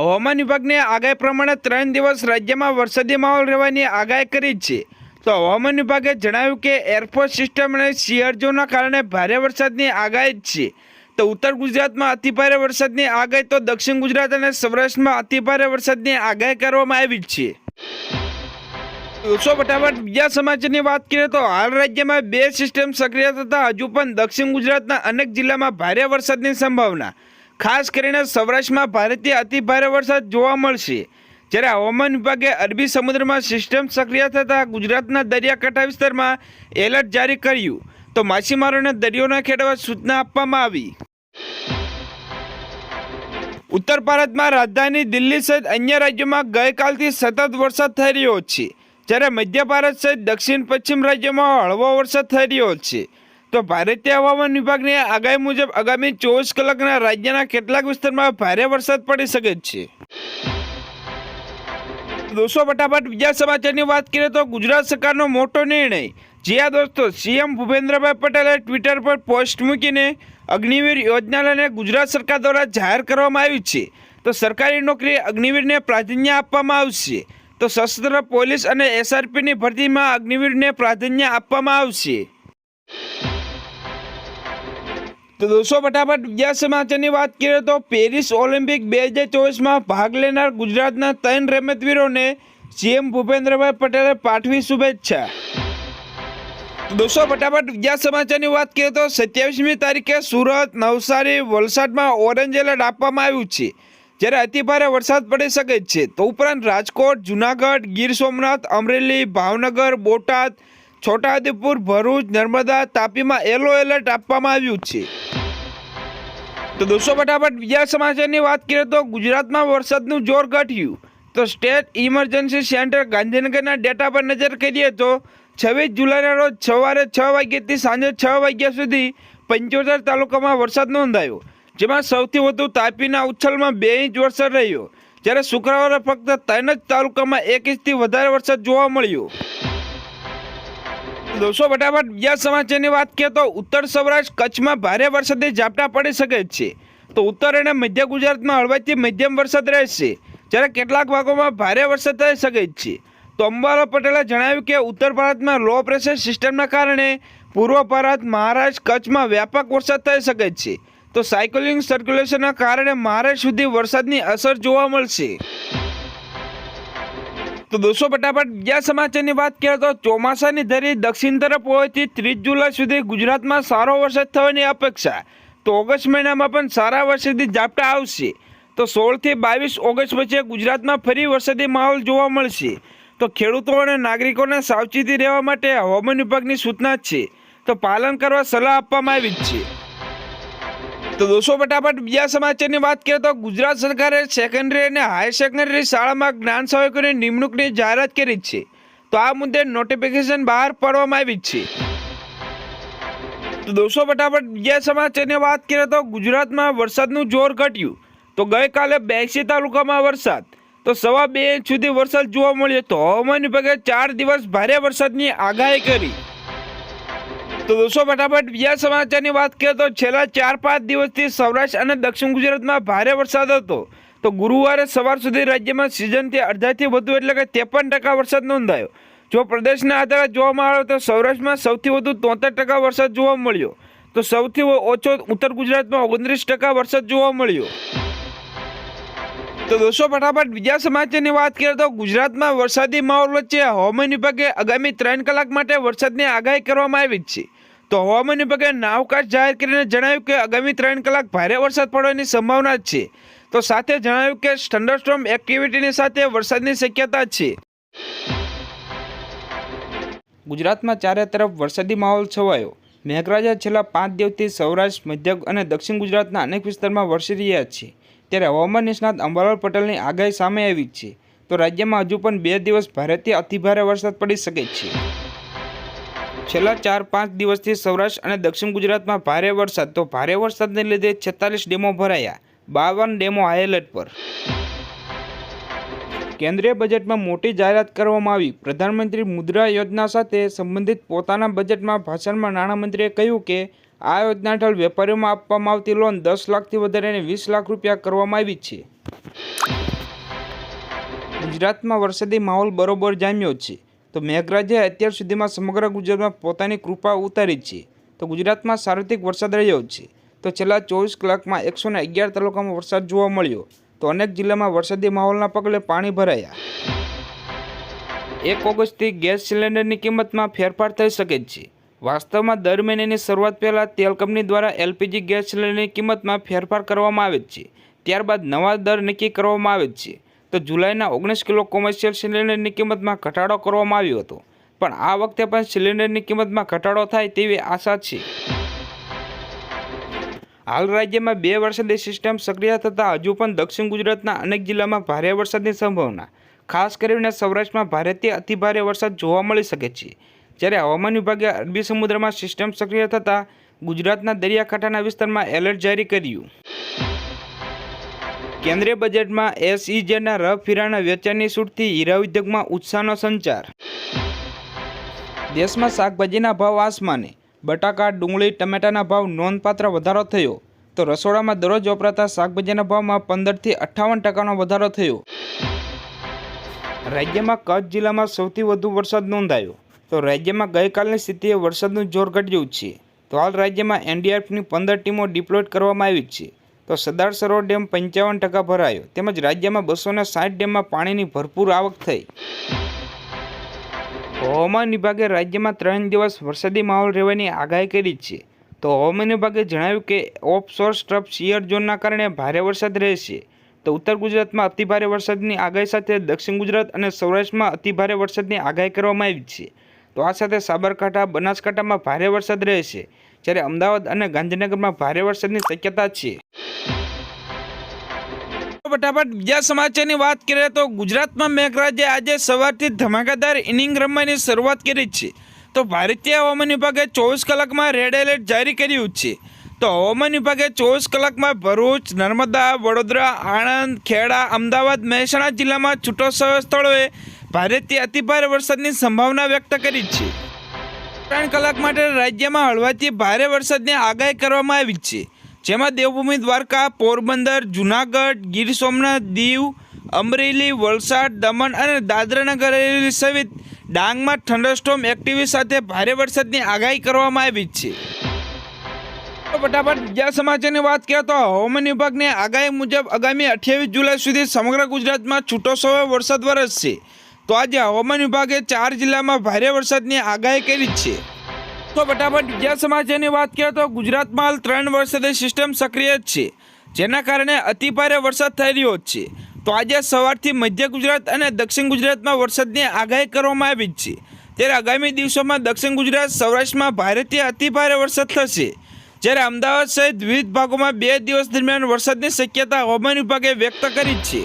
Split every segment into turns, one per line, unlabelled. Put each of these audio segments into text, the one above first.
હવામાન વિભાગને આગાહી પ્રમાણે ત્રણ દિવસ રાજ્યમાં વરસાદી માહોલ રહેવાની આગાહી કરી છે. તો હવામાન વિભાગે જણાવ્યું કે એરફોર્સ સિસ્ટમ અને સિયરજોના કારણે ભારે વરસાદની આગાહી જ છે. તો ઉત્તર ગુજરાતમાં અતિભારે વરસાદની આગાહી તો દક્ષિણ ગુજરાત અને સૌરાષ્ટ્રમાં અતિભારે વરસાદની આગાહી કરવામાં આવી છે. દોસ્તો ફટાફટ બીજા સમાચારની વાત કરીએ તો હાલ રાજ્યમાં બે સિસ્ટમ સક્રિય થતા હજુ પણ દક્ષિણ ગુજરાતના અનેક જિલ્લામાં ભારે વરસાદની સંભાવના. ખાસ કરીને સૌરાષ્ટ્રમાં ભારેથી અતિભારે વરસાદ જોવા મળશે. જ્યારે હવામાન વિભાગે અરબી સમુદ્રમાં સિસ્ટમ સક્રિય થતાં ગુજરાતના દરિયાકાંઠા વિસ્તારમાં એલર્ટ જારી કર્યું. તો માછીમારોને દરિયો ન ખેડવા સૂચના આપવામાં આવી. ઉત્તર ભારતમાં રાજધાની દિલ્હી સહિત અન્ય રાજ્યોમાં ગઈકાલથી સતત વરસાદ થઈ રહ્યો છે. જ્યારે મધ્ય ભારત સહિત દક્ષિણ પશ્ચિમ રાજ્યોમાં હળવો વરસાદ થઈ રહ્યો છે. તો ભારતીય હવામાન વિભાગની આગાહી મુજબ આગામી ચોવીસ કલાકના રાજ્યના કેટલાક વિસ્તારમાં ભારે વરસાદ પડી શકે છે. દોસ્તો, ફટાફટ બીજા સમાચારની વાત કરીએ તો ગુજરાત સરકારનો મોટો નિર્ણય. જ્યાં દોસ્તો, સીએમ ભૂપેન્દ્રભાઈ પટેલે ટ્વિટર પર પોસ્ટ મૂકીને અગ્નિવીર યોજનાને ગુજરાત સરકાર દ્વારા જાહેર કરવામાં આવી છે. તો સરકારી નોકરી અગ્નિવીરને પ્રાધાન્ય આપવામાં આવશે. તો સશસ્ત્ર પોલીસ અને એસઆરપીની ભરતીમાં અગ્નિવીરને પ્રાધાન્ય આપવામાં આવશે. તો દોસ્તો, ફટાફટ બીજા સમાચારની વાત કરીએ તો પેરિસ ઓલિમ્પિક બે હજાર ચોવીસમાં ભાગ લેનાર ગુજરાતના ત્રણ રમતવીરોને સીએમ ભૂપેન્દ્રભાઈ પટેલે પાઠવી શુભેચ્છા. દોસ્તો, ફટાફટ બીજા સમાચારની વાત કરીએ તો સત્યાવીસમી તારીખે સુરત, નવસારી, વલસાડમાં ઓરેન્જ એલર્ટ આપવામાં આવ્યું છે. જ્યારે અતિભારે વરસાદ પડી શકે છે. તો ઉપરાંત રાજકોટ, જુનાગઢ, ગીર સોમનાથ, અમરેલી, ભાવનગર, બોટાદ, છોટાઉદેપુર, ભરૂચ, નર્મદા, તાપીમાં યલો એલર્ટ આપવામાં આવ્યું છે. તો દોસ્તો ફટાફટ બીજા સમાચારની વાત કરીએ તો ગુજરાતમાં વરસાદનું જોર ઘટ્યું. તો સ્ટેટ ઇમરજન્સી સેન્ટર ગાંધીનગરના ડેટા પર નજર કરીએ તો છવ્વીસ જુલાઈના રોજ સવારે છ વાગ્યાથી સાંજે છ વાગ્યા સુધી પંચોતેર તાલુકામાં વરસાદ નોંધાયો, જેમાં સૌથી વધુ તાપીના ઉચ્છલમાં બે ઇંચ વરસાદ રહ્યો. જ્યારે શુક્રવારે ફક્ત ત્રણ જ તાલુકામાં એક ઇંચથી વધારે વરસાદ જોવા મળ્યો. દોસ્તો, ફટાફટ બીજા સમાચારની વાત કરીએ તો ઉત્તર સૌરાષ્ટ્ર કચ્છમાં ભારે વરસાદથી ઝાપટા પડી શકે છે. તો ઉત્તર અને મધ્ય ગુજરાતમાં હળવાથી મધ્યમ વરસાદ રહેશે. જ્યારે કેટલાક ભાગોમાં ભારે વરસાદ થઈ શકે છે. તો અંબાલા પટેલે જણાવ્યું કે ઉત્તર ભારતમાં લો પ્રેશર સિસ્ટમના કારણે પૂર્વ ભારત, મહારાષ્ટ્ર, કચ્છમાં વ્યાપક વરસાદ થઈ શકે છે. તો સાયકલિંગ સર્ક્યુલેશનના કારણે મહારાષ્ટ્ર સુધી વરસાદની અસર જોવા મળશે. તો દોસ્તો ફટાફટ બીજા સમાચારની વાત કરીએ તો ચોમાસાની ધરી દક્ષિણ તરફ હોવાથી ત્રીસ જુલાઈ સુધી ગુજરાતમાં સારો વરસાદ થવાની અપેક્ષા. તો ઓગસ્ટ મહિનામાં પણ સારા વરસાદી ઝાપટા આવશે. તો સોળથી બાવીસ ઓગસ્ટ વચ્ચે ગુજરાતમાં ફરી વરસાદી માહોલ જોવા મળશે. તો ખેડૂતો અને નાગરિકોને સાવચેતી રહેવા માટે હવામાન વિભાગની સૂચના છે. તો પાલન કરવા સલાહ આપવામાં આવી છે. તો દોસ્તો ફટાફટ બીજા સમાચારની વાત કરીએ તો ગુજરાત સરકારે સેકન્ડરી અને હાયર સેકન્ડરી શાળામાં જ્ઞાન સહાયકોની નિમણૂકની જાહેરાત કરી છે. તો આ મુદ્દે નોટિફિકેશન બહાર પાડવામાં આવી છે. તો દોસ્તો ફટાફટ બીજા સમાચારની વાત કરીએ તો ગુજરાતમાં વરસાદનું જોર ઘટ્યું. તો ગઈકાલે બેસી તાલુકામાં વરસાદ. તો સવા બે ઇંચ સુધી વરસાદ જોવા મળ્યો. તો હવામાન વિભાગે ચાર દિવસ ભારે વરસાદની આગાહી કરી. તો દોસ્તો ફટાફટ બીજા સમાચારની વાત કરીએ તો છેલ્લા ચાર પાંચ દિવસથી સૌરાષ્ટ્ર અને દક્ષિણ ગુજરાતમાં ભારે વરસાદ હતો. તો ગુરુવારે સવાર સુધી રાજ્યમાં સિઝનથી અડધાથી વધુ એટલે કે ત્રેપન ટકા વરસાદ નોંધાયો. જો પ્રદેશના આધારે જોવામાં આવે તો સૌરાષ્ટ્રમાં સૌથી વધુ તોતેર ટકા વરસાદ જોવા મળ્યો. તો સૌથી ઓછો ઉત્તર ગુજરાતમાં ઓગણત્રીસ ટકા વરસાદ જોવા મળ્યો. તો દોસ્તો ફટાફટ બીજા સમાચારની વાત કરીએ તો ગુજરાતમાં વરસાદી માહોલ વચ્ચે હવામાન વિભાગે આગામી ત્રણ કલાક માટે વરસાદની આગાહી કરવામાં આવી છે. તો હવામાન વિભાગે નાવકાશ જાહેર કરીને જણાવ્યું કે આગામી ત્રણ કલાક ભારે વરસાદ પડવાની સંભાવના છે. તો સાથે જણાવ્યું કે થંડરસ્ટોર્મ એક્ટિવિટીની સાથે વરસાદની શક્યતા છે. ગુજરાતમાં ચારે તરફ વરસાદી માહોલ છવાયો. મેઘરાજા છેલ્લા પાંચ દિવસથી સૌરાષ્ટ્ર, મધ્ય અને દક્ષિણ ગુજરાતના અનેક વિસ્તારમાં વરસી રહ્યા છે. ત્યારે હવામાન નિષ્ણાત અંબાલાલ પટેલની આગાહી સામે આવી છે. તો રાજ્યમાં હજુ પણ બે દિવસ ભારેથી અતિભારે વરસાદ પડી શકે છે. છેલ્લા ચાર, પાંચ દિવસથી સૌરાષ્ટ્ર અને દક્ષિણ ગુજરાતમાં ભારે વરસાદ. તો ભારે વરસાદને લીધે છેતાલીસ ડેમો ભરાયા. બાવન ડેમો હાઈએલર્ટ પર. કેન્દ્રીય બજેટમાં મોટી જાહેરાત કરવામાં આવી. પ્રધાનમંત્રી મુદ્રા યોજના સાથે સંબંધિત પોતાના બજેટમાં ભાષણમાં નાણામંત્રીએ કહ્યું કે, આ યોજના હેઠળ વેપારીઓમાં આપવામાં આવતી લોન દસ લાખથી વધારીને વીસ લાખ રૂપિયા કરવામાં આવી છે. ગુજરાતમાં વરસાદી માહોલ બરોબર જામ્યો છે. તો મેઘરાજે અત્યાર સુધીમાં સમગ્ર ગુજરાતમાં પોતાની કૃપા ઉતારી છે. તો ગુજરાતમાં સાર્વત્રિક વરસાદ રહ્યો છે. તો છેલ્લા ચોવીસ કલાકમાં એકસો ને અગિયાર તાલુકામાં વરસાદ જોવા મળ્યો. તો અનેક જિલ્લામાં વરસાદી માહોલના પગલે પાણી ભરાયા. એક ઓગસ્ટથી ગેસ સિલિન્ડરની કિંમતમાં ફેરફાર થઈ શકે છે. વાસ્તવમાં દર મહિનાની શરૂઆત પહેલાં તેલ કંપની દ્વારા એલપીજી ગેસ સિલિન્ડરની કિંમતમાં ફેરફાર કરવામાં આવે છે. ત્યારબાદ નવા દર નક્કી કરવામાં આવે છે. તો જુલાઈના ઓગણીસ કિલો કોમર્શિયલ સિલિન્ડરની કિંમતમાં ઘટાડો કરવામાં આવ્યો હતો. પણ આ વખતે પણ સિલિન્ડરની કિંમતમાં ઘટાડો થાય તેવી આશા છે. હાલ રાજ્યમાં બે વરસાદી સિસ્ટમ સક્રિય થતાં હજુ પણ દક્ષિણ ગુજરાતના અનેક જિલ્લામાં ભારે વરસાદની સંભાવના. ખાસ કરીને સૌરાષ્ટ્રમાં ભારેથી અતિભારે વરસાદ જોવા મળી શકે છે. જ્યારે હવામાન વિભાગે અરબી સમુદ્રમાં સિસ્ટમ સક્રિય થતાં ગુજરાતના દરિયાકાંઠાના વિસ્તારમાં એલર્ટ જારી કર્યું. કેન્દ્રીય બજેટમાં એસઈજેડના રફ હીરાના વેચાણની છૂટથી હીરા ઉદ્યોગમાં ઉત્સાહનો સંચાર. દેશમાં શાકભાજીના ભાવ આસમાને. બટાકા, ડુંગળી, ટમેટાના ભાવ નોંધપાત્ર વધારો થયો. તો રસોડામાં દરરોજ વપરાતા શાકભાજીના ભાવમાં પંદરથી અઠ્ઠાવન ટકાનો વધારો થયો. રાજ્યમાં કચ્છ જિલ્લામાં સૌથી વધુ વરસાદ નોંધાયો. તો રાજ્યમાં ગઈકાલની સ્થિતિએ વરસાદનું જોર ઘટ્યું છે. તો હાલ રાજ્યમાં એનડીઆરએફની પંદર ટીમો ડિપ્લોય કરવામાં આવી છે. તો સરદાર સરોવર ડેમ પંચાવન ટકા ભરાયો. તેમજ રાજ્યમાં બસોને સાઠ ડેમમાં પાણીની ભરપૂર આવક થઈ. હવામાન વિભાગે રાજ્યમાં ત્રણ દિવસ વરસાદી માહોલ રહેવાની આગાહી કરી છે. તો હવામાન વિભાગે જણાવ્યું કે ઓફ સોર્સ ટ્રફ શિયર ઝોનના કારણે ભારે વરસાદ રહેશે. તો ઉત્તર ગુજરાતમાં અતિભારે વરસાદની આગાહી સાથે દક્ષિણ ગુજરાત અને સૌરાષ્ટ્રમાં અતિભારે વરસાદની આગાહી કરવામાં આવી છે. તો આ સાથે સાબરકાંઠા, બનાસકાંઠામાં ભારે વરસાદ રહેશે. જ્યારે અમદાવાદ અને ગાંધીનગરમાં ભારે વરસાદની શક્યતા છે. ફટાફટ બીજા સમાચારની વાત કરીએ તો ગુજરાતમાં મેઘરાજે આજે સવારથી ધમાકેદાર ઇનિંગ રમવાની શરૂઆત કરી છે. તો ભારતીય હવામાન વિભાગે ચોવીસ કલાકમાં રેડ એલર્ટ જારી કર્યું છે. તો હવામાન વિભાગે ચોવીસ કલાકમાં ભરૂચ, નર્મદા, વડોદરા, આણંદ, ખેડા, અમદાવાદ, મહેસાણા જિલ્લામાં છૂટોછવાયા સ્થળોએ ભારેથી અતિભારે વરસાદની સંભાવના વ્યક્ત કરી છે. ત્રણ કલાક માટે રાજ્યમાં હળવાથી ભારે વરસાદની આગાહી કરવામાં આવી છે. જેમાં દેવભૂમિ દ્વારકા, પોરબંદર, જુનાગઢ, ગીર સોમનાથ, દીવ, અમરેલી, વલસાડ, દમણ અને દાદરાનગર હવેલી સહિત ડાંગમાં થંડરસ્ટોમ એક્ટિવિટી સાથે ભારે વરસાદની આગાહી કરવામાં આવી છે. ફટાફટ બીજા સમાચારની વાત કરીએ તો હવામાન વિભાગની આગાહી મુજબ આગામી અઠ્યાવીસ જુલાઈ સુધી સમગ્ર ગુજરાતમાં છૂટોછવાયો વરસાદ વરસશે. તો આજે હવામાન વિભાગે ચાર જિલ્લામાં ભારે વરસાદની આગાહી કરી છે. તો ફટાફટ બીજા સમાચારની વાત કરીએ તો ગુજરાતમાં હાલ ત્રણ વરસાદી સિસ્ટમ સક્રિય જ છે, જેના કારણે અતિભારે વરસાદ થઈ રહ્યો છે. તો આજે સવારથી મધ્ય ગુજરાત અને દક્ષિણ ગુજરાતમાં વરસાદની આગાહી કરવામાં આવી છે. ત્યારે આગામી દિવસોમાં દક્ષિણ ગુજરાત, સૌરાષ્ટ્રમાં ભારેથી અતિભારે વરસાદ થશે. જ્યારે અમદાવાદ સહિત વિવિધ ભાગોમાં બે દિવસ દરમિયાન વરસાદની શક્યતા હવામાન વિભાગે વ્યક્ત કરી છે.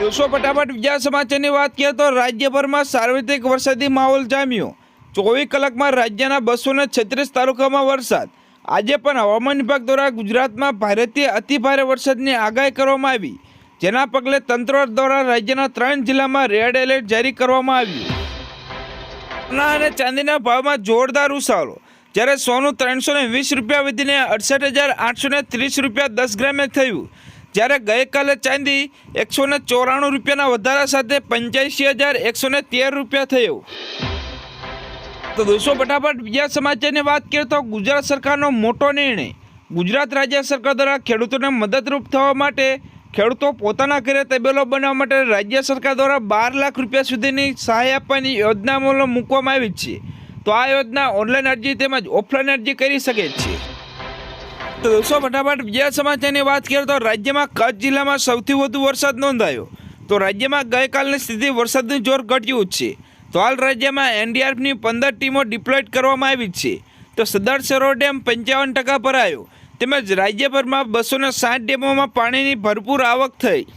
દોસ્તો ફટાફટ બીજા સમાચારની વાત કરીએ તો રાજ્યભરમાં સાર્વત્રિક વરસાદી માહોલ જામ્યો. ચોવીસ કલાકમાં રાજ્યના બસો ને તાલુકામાં વરસાદ. આજે પણ હવામાન વિભાગ દ્વારા ગુજરાતમાં ભારેથી અતિભારે વરસાદની આગાહી કરવામાં આવી. જેના પગલે તંત્ર દ્વારા રાજ્યના ત્રણ જિલ્લામાં રેડ એલર્ટ જારી કરવામાં આવ્યું. અને ચાંદીના ભાવમાં જોરદાર ઉછાળો. જ્યારે સોનું ત્રણસો વીસ રૂપિયા વધીને અડસઠ હજાર આઠસો ત્રીસ રૂપિયા દસ ગ્રામે થયું. જ્યારે ગઈકાલે ચાંદી એકસો ને ચોરાણું રૂપિયાના વધારા સાથે પંચ્યાસી હજાર એકસો ને તેર રૂપિયા થયો. તો દોસ્તો, ફટાફટ બીજા સમાચારની વાત કરીએ તો ગુજરાત સરકારનો મોટો નિર્ણય. ગુજરાત રાજ્ય સરકાર દ્વારા ખેડૂતોને મદદરૂપ થવા માટે ખેડૂતો પોતાના ઘરે તબેલો બનાવવા માટે રાજ્ય સરકાર દ્વારા બાર લાખ રૂપિયા સુધીની સહાય આપવાની યોજના મૂકવામાં આવી છે. તો આ યોજના ઓનલાઈન અરજી તેમજ ઓફલાઈન અરજી કરી શકે છે. તો દોસ્તો, ફટાફટ બીજા સમાચારની વાત કરીએ તો રાજ્યમાં કચ્છ જિલ્લામાં સૌથી વધુ વરસાદ નોંધાયો. તો રાજ્યમાં ગઈકાલની સ્થિતિ વરસાદનું જોર ઘટ્યું છે. તો હાલ રાજ્યમાં એનડીઆરએફની પંદર ટીમો ડિપ્લોય કરવામાં આવી છે. તો સરદાર સરોવર ડેમ પંચાવન ટકા ભરાયો. તેમજ રાજ્યભરમાં બસો સાઠ ડેમોમાં પાણીની ભરપૂર આવક થઈ.